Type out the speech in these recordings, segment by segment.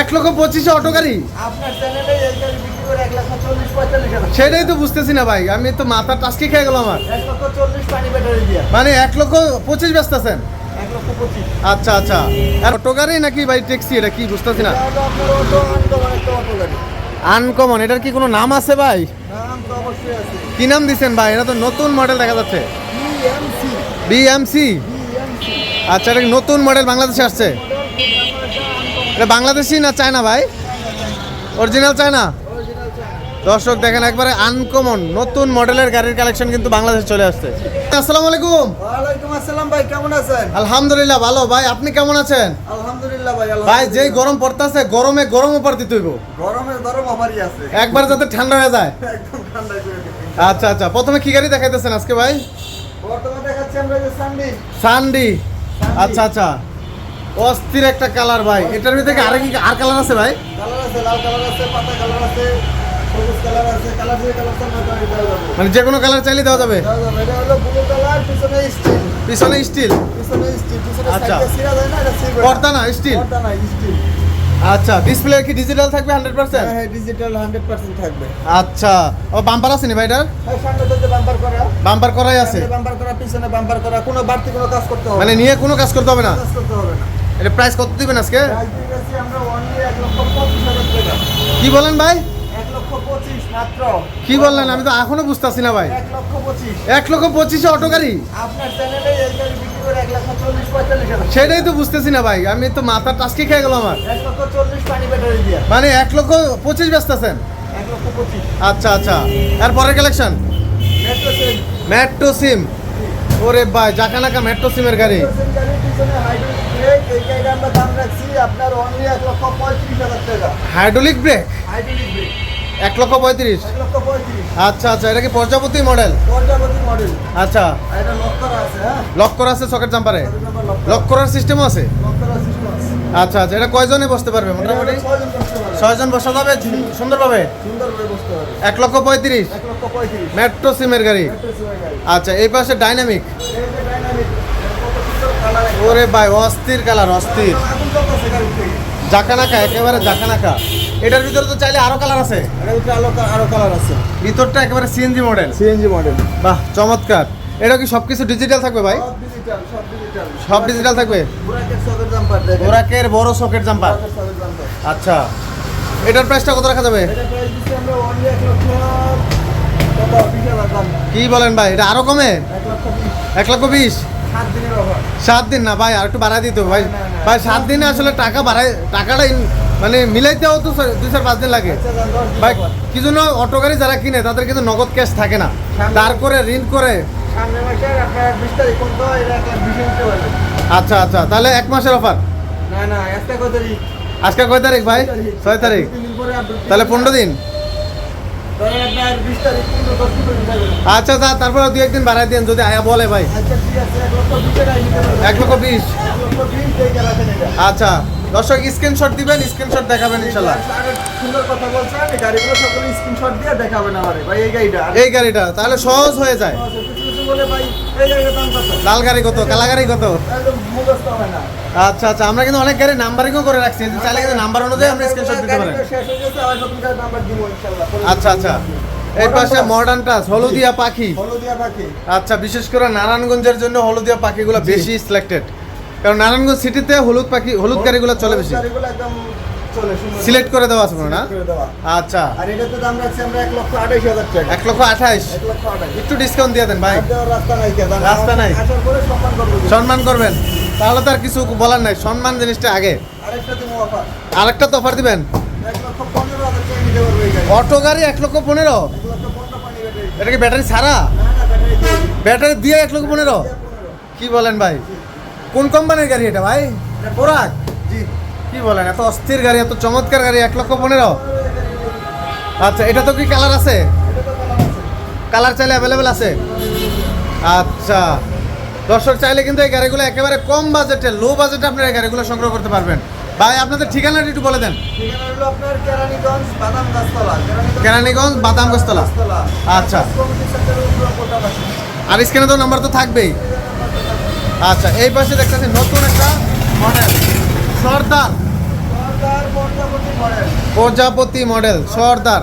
এক লক্ষ পঁচিশে অটো গাড়ি? সেটাই তো বুঝতেছি না ভাই আমি তো মাথা টাস্কি খেয়ে গেল আমার। মানে এক লক্ষ পঁচিশ পঁচিশ। আচ্ছা আচ্ছা। আর অটো গাড়ি নাকি ভাই ট্যাক্সি এটা কি বুঝতেছি না? আনকমন এটার কি কোনো নাম আছে ভাই? কি নাম দিছেন ভাই? এটা তো নতুন মডেল দেখা যাচ্ছে। বিএমসি আচ্ছা এটা নতুন মডেল বাংলাদেশে আসছে? এটা বাংলাদেশি না চায়না ভাই? Original China? দর্শক দেখেন একবারে আনকমন নতুন মডেলের গাড়ির কালেকশন কিন্তু বাংলাদেশে চলে আসছে। আসসালামু আলাইকুম। ওয়ালাইকুম আসসালাম ভাই কেমন আছেন? আলহামদুলিল্লাহ ভালো। ভাই আপনি কেমন আছেন? আলহামদুলিল্লাহ ভাই ভাই যেই গরম পড়তেছে গরমে গরম উপর দিতে হইব গরমে গরম অফারই আছে। একবার যাতে ঠান্ডা হয়ে যায়। একদম ঠান্ডা আচ্ছা আচ্ছা প্রথমে কি গাড়ি দেখাইতেছেন আজকে ভাই? বর্তমানে দেখাচ্ছি আমরা যে সানডি সানডি আচ্ছা আচ্ছা। অস্থির একটা কালার ভাই। এটার ভিতরে আরে কি আর কালার আছে ভাই? কালার আছে লাল কালার আছে পাতা কালার আছে সবুজ কালার আছে কালার দিয়ে কালার যাবে। মানে যে কোনো কালার চাইলে দেওয়া যাবে এটা হলো ব্লু কালার পিছনে স্টিল পিছনে স্টিল পিছনে স্টিল পিছনে আচ্ছা। সিরা যায় না এটা সিলভার পর্দা না স্টিল পর্দা না স্টিল আচ্ছা ডিসপ্লে কি ডিজিটাল থাকবে হান্ড্রেড পার্সেন্ট হ্যাঁ ডিজিটাল 100% থাকবে। আচ্ছা ও বাম্পার আছে নি ভাই এটার? এই সামনে তো বাম্পার করা। বাম্পার করাই আছে। বাম্পার করা পিছনে বাম্পার করা কোনো বাড়তি কোনো কাজ করতে হবে মানে নিয়ে কোনো কাজ করতে হবে না? কাজ করতে হবে না। এটা প্রাইস কত দিবেন আজকে? কি বলেন ভাই? কি বললেন? আমি তো এখনও বুঝতেছি না ভাই। এক লক্ষ পঁচিশ। অটো গাড়ি? সেটাই তো বুঝতেছি না ভাই। আমি তো মাথা টাস্কি খেয়ে গেল আমার। মানে এক লক্ষ পঁচিশ পঁচিশ। আচ্ছা আচ্ছা। আর পরের কালেকশন মেট্রো মেট্রো সিম ওরে ভাই জাকানাকা মেট্রো সিমের গাড়ি হাইড্রোলিক ব্রেক এক লক্ষ পঁয়ত্রিশ। আচ্ছা আচ্ছা এটা কি প্রজাপতি মডেল মডেল আচ্ছা। লক করা আছে সকেট জাম্পারে লক করার সিস্টেমও আছে? সিস্টেম আছে আচ্ছা আচ্ছা এটা কয়জনে বসতে পারবে? মোটামুটি? ছয়জন। বসা যাবে সুন্দরভাবে? এক লক্ষ পঁয়ত্রিশ। মেট্রো সিমের গাড়ি। আচ্ছা এই পাশে ডাইনামিক ওরে ভাই অস্থির কালার অস্থির। জাকানাকা একেবারে জাকানাকা। এটার ভিতরে তো চাইলে আরও কালার আছে। আরও কালার আছে। ভিতরটা একেবারে সিএনজি মডেল সিএনজি মডেল বাহ চমৎকার। এটা কি সবকিছু ডিজিটাল থাকবে ভাই? সব ডিজিটাল থাকবে? বুরাকের বড় সকেট জাম্পার আচ্ছা। এটার প্রাইসটা কত রাখা যাবে? কি বলেন ভাই? এটা আরও কমে? এক লক্ষ বিশ? সাত দিন না ভাই আর একটু বাড়াই দিতে ভাই। ভাই সাত দিনে আসলে টাকা বাড়াই টাকাটা মানে মিলাইতেও তো দুই চার পাঁচ দিন লাগে। আচ্ছা ভাই। কি জন্য অটো গাড়ি যারা কিনে তাদের কিন্তু নগদ ক্যাশ থাকে না। তার করে ঋণ করে। আচ্ছা আচ্ছা তাহলে এক মাসের অফার? আজকে কয় তারিখ ভাই? ছয় তারিখ। তাহলে পনেরো দিন। আচ্ছা স্যার তারপরে দু একদিন বাড়াই দেন যদি আয়া বলে ভাই। এক লক্ষ বিশ। আচ্ছা দর্শক স্ক্রিনশট দিবেন স্ক্রিনশট দেখাবেন ইনশাল্লাহ সুন্দর কথা বলছেন এই গাড়িগুলো সকলে স্ক্রিনশট দিয়ে দেখাবেন আমারে ভাই এই গাড়িটা। এই গাড়িটা তাহলে সহজ হয়ে যায়। লাল গাড়ি কত? কালা গাড়ি কত? আচ্ছা আচ্ছা আমরা কিন্তু অনেক গাড়ি নাম্বারিংও করে রাখছি। চাইলে কিন্তু নাম্বার অনুযায়ী আমরা স্ক্রিনশট দিতে পারেন। আচ্ছা আচ্ছা। এই পাশে মডার্ন টাচ হলুদিয়া পাখি। হলুদিয়া পাখি। আচ্ছা বিশেষ করে নারায়ণগঞ্জের জন্য হলুদিয়া পাখিগুলো বেশি সিলেক্টেড কারণ নারায়ণগঞ্জ সিটিতে হলুদ পাখি হলুদ গাড়িগুলো চলে বেশি। গাড়িগুলো একদম সিলেক্ট করে দেওয়া আছে না? আচ্ছা। আর এটাতে দাম রাখছি আমরা এক লক্ষ আঠাইশ হাজার টাকা। এক লক্ষ আঠাইশ? একটু ডিসকাউন্ট দিয়ে দেন ভাই। রাস্তা নাই সম্মান করব সম্মান করবেন। তাহলে তো আর কিছু বলার নাই। সম্মান জিনিসটা আগে। আরেকটা তো অফার দিবেন। অটো গাড়ি এক লক্ষ পনেরো? এটা কি ব্যাটারি ছাড়া? ব্যাটারি দিয়ে এক লক্ষ পনেরো? কি বলেন ভাই? কোন কোম্পানির গাড়ি এটা ভাই? পোরাক কি বলেন এত অস্থির গাড়ি এত চমৎকার গাড়ি এক লক্ষ পনেরো? আচ্ছা এটা তো কি কালার আছে? কালার চাইলে অ্যাভেলেবেল আছে? আচ্ছা দর্শক চাইলে কিন্তু এই গাড়িগুলো একেবারে কম বাজেটে লো বাজেটে আপনারা এই গাড়িগুলো সংগ্রহ করতে পারবেন। ভাই আপনাদের ঠিকানাটা একটু বলে দেন। কেরানীগঞ্জ বাদাম গাছতলা। আচ্ছা। আর স্ক্রিনে তো নাম্বার তো থাকবেই। আচ্ছা এই পাশে দেখতেছি নতুন একটা মডেল সর্দার। প্রজাপতি মডেল সর্দার।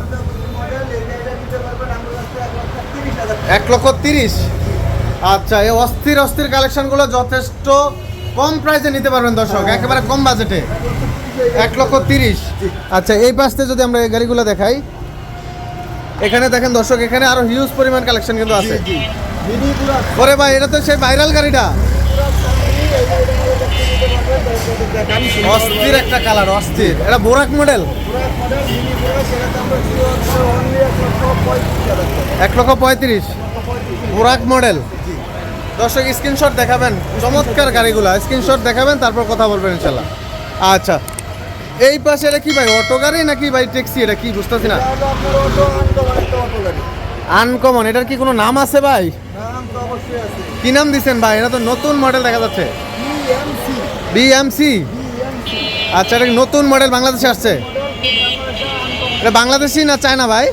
এক লক্ষ তিরিশ। আচ্ছা এই অস্থির অস্থির কালেকশনগুলো যথেষ্ট কম প্রাইসে নিতে পারবেন দর্শক একেবারে কম বাজেটে। এক লক্ষ তিরিশ। আচ্ছা এই পাশে যদি আমরা এই গাড়িগুলো দেখাই এখানে দেখেন দর্শক এখানে আরও হিউজ পরিমাণ কালেকশন কিন্তু আছে। ওরে ভাই এটা তো সেই ভাইরাল গাড়িটা। অস্থির একটা কালার অস্থির। এটা বোরাক মডেল? এক লক্ষ পঁয়ত্রিশ। বোরাক মডেল। দর্শক স্ক্রিনশট দেখাবেন। চমৎকার গাড়িগুলো। স্ক্রিনশট দেখাবেন তারপর কথা বলবেন ইনশাল্লাহ। আচ্ছা। এই পাশে এটা কি ভাই অটো গাড়ি নাকি ভাই ট্যাক্সি এটা কি বুঝতেছি না। আনকমন এটার কি কোনো নাম আছে ভাই? কি নাম দিচ্ছেন ভাই? এটা তো নতুন মডেল দেখা যাচ্ছে। বিএমসি আচ্ছা এটা নতুন মডেল বাংলাদেশে আসছে? এটা বাংলাদেশি না চায়না ভাই?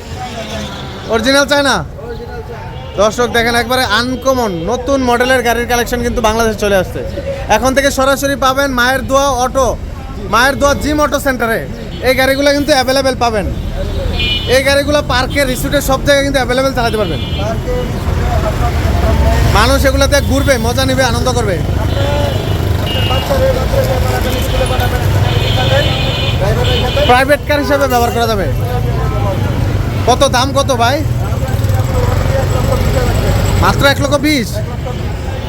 Original China? দর্শক দেখেন একবারে আনকমন নতুন মডেলের গাড়ির কালেকশন কিন্তু বাংলাদেশে চলে আসছে। এখন থেকে সরাসরি পাবেন মায়ের দোয়া অটো মায়ের দোয়া জিম অটো সেন্টারে এই গাড়িগুলো কিন্তু অ্যাভেলেবেল পাবেন। এই গাড়িগুলো পার্কে রিসোর্টে সব জায়গায় কিন্তু অ্যাভেলেবেল চালাতে পারবেন। মানুষ এগুলোতে ঘুরবে মজা নেবে আনন্দ করবে। প্রাইভেট কার হিসাবে ব্যবহার করা যাবে। কত দাম কত ভাই? মাত্র এক লক্ষ বিশ।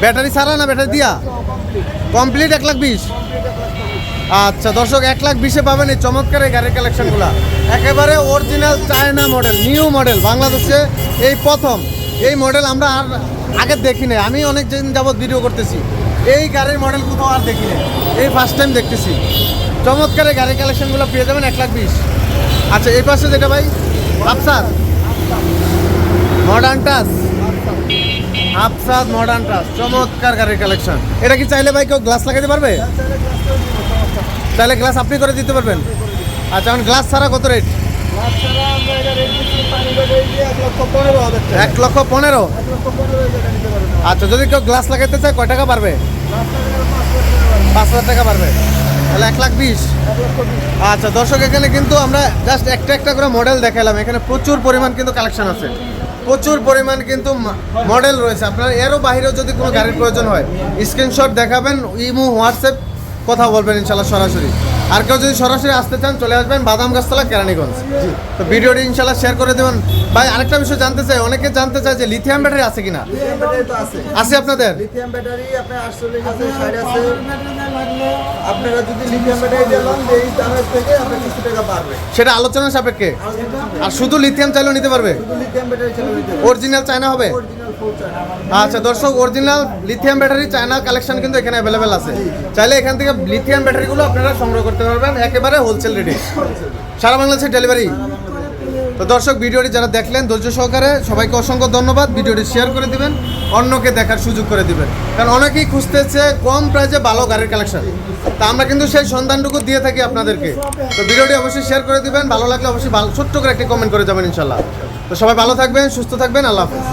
ব্যাটারি ছাড়া না ব্যাটারি দিয়া? কমপ্লিট এক লাখ বিশ। আচ্ছা দর্শক, এক লাখ বিশে পাবেন এই চমৎকার এই গাড়ির কালেকশনগুলো একেবারে original China model new model বাংলাদেশে এই প্রথম। এই মডেল আমরা আর আগে দেখি নাই আমি অনেক দিন যাবৎ ভিডিও করতেছি। এই গাড়ির মডেল কোথাও আর দেখি নাই। এই ফার্স্ট টাইম দেখতেছি। চমৎকার এই গাড়ির কালেকশনগুলো পেয়ে যাবেন এক লাখ বিশ। আচ্ছা এই পাশে যেটা ভাই? আফসার মডার্ন টাস আফসাদ মডার্ন টাস চমৎকার গাড়ির কালেকশন এটা কি চাইলে ভাই কেউ গ্লাস লাগাতে পারবে? তাহলে গ্লাস আপনি করে দিতে পারবেন। আচ্ছা এখন গ্লাস ছাড়া কত রেট এক লক্ষ পনেরো? আচ্ছা যদি কেউ গ্লাস লাগাতে চায়, কয় টাকা পারবে পাঁচ হাজার টাকা পারবে তাহলে এক লাখ বিশ। আচ্ছা দর্শক, এখানে কিন্তু আমরা জাস্ট একটা একটা করে মডেল দেখালাম। এখানে প্রচুর পরিমাণ কিন্তু কালেকশন আছে। প্রচুর পরিমাণ কিন্তু মডেল রয়েছে। আপনার এরও বাইরেও যদি কোনো গাড়ির প্রয়োজন হয় স্ক্রিনশট দেখাবেন, ইমো, হোয়াটসঅ্যাপ, কথা বলবেন ইনশাল্লাহ সরাসরি। আর কেউ যদি সরাসরি আসতে চান চলে আসবেন বাদাম গাছতলা কেরানীগঞ্জ। তো ভিডিওটি ইনশাল্লাহ শেয়ার করে দেবেন। ভাই আরেকটা বিষয় জানতে চাই অনেকে জানতে চায় যে লিথিয়াম ব্যাটারি আছে কিনা? আছে। আপনাদের? লিথিয়াম ব্যাটারি আপনার আটচল্লিশ আছে ষাট আছে। আপনারা যদি লিথিয়াম ব্যাটারি দিলাম এই দামের থেকে আপনার কিছু টাকা বাড়বে। সেটা আলোচনার সাপেক্ষে? আর শুধু লিথিয়াম চাইলেও নিতে পারবে? শুধু লিথিয়াম ব্যাটারি চালু নিতে অরিজিনাল চায়না হবে? আচ্ছা দর্শক original lithium battery China collection কিন্তু এখানে অ্যাভেলেবেল আছে। চাইলে এখান থেকে লিথিয়াম ব্যাটারিগুলো আপনারা সংগ্রহ করতে পারবেন, একেবারে হোলসেল রেটে সারা বাংলাদেশে ডেলিভারি তো দর্শক, ভিডিওটি যারা দেখলেন, ধৈর্য সহকারে সবাইকে অসংখ্য ধন্যবাদ। ভিডিওটি শেয়ার করে দিবেন, অন্যকে দেখার সুযোগ করে দিবেন। কারণ অনেকেই খুঁজতেছে কম প্রাইসে ভালো গাড়ির কালেকশন তা আমরা কিন্তু সেই সন্ধানটুকু দিয়ে থাকি আপনাদেরকে। তো ভিডিওটি অবশ্যই শেয়ার করে দিবেন, ভালো লাগলে অবশ্যই ভালো ছোট্ট করে একটি কমেন্ট করে যাবেন ইনশাল্লাহ তো সবাই ভালো থাকবেন, সুস্থ থাকবেন, আল্লাহ হাফেজ।